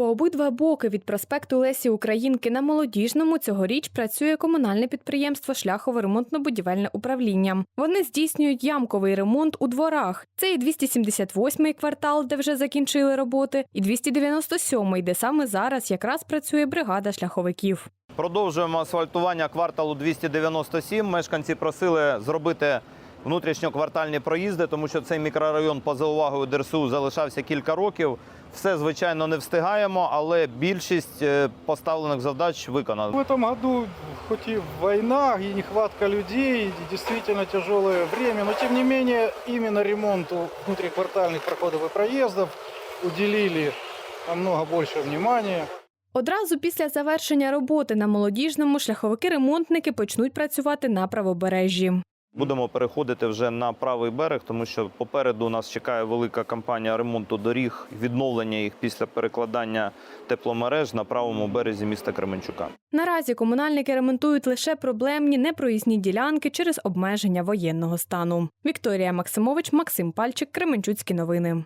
По обидва боки від проспекту Лесі Українки на молодіжному цьогоріч працює комунальне підприємство Шляхове ремонтно-будівельне управління. Вони здійснюють ямковий ремонт у дворах. Це і 278-й квартал, де вже закінчили роботи, і 297-й, де саме зараз якраз працює бригада шляховиків. Продовжуємо асфальтування кварталу 297. Мешканці просили зробити внутрішньоквартальні проїзди, тому що цей мікрорайон поза увагою ДРСУ залишався кілька років. Все, звичайно, не встигаємо, але більшість е, поставлених завдач виконано. В этом году, хоть и война, и нехватка людей, и действительно тяжелое время, но тем не менее именно ремонту внутриквартальных проходов и проездов уделили намного больше внимания. Одразу після завершення роботи на молодіжному шляховики-ремонтники почнуть працювати на правобережжі. Будемо переходити вже на правий берег, тому що попереду нас чекає велика кампанія ремонту доріг, відновлення їх після перекладання тепломереж на правому березі міста Кременчука. Наразі комунальники ремонтують лише проблемні непроїзні ділянки через обмеження воєнного стану. Вікторія Максимович, Максим Пальчик, Кременчуцькі новини.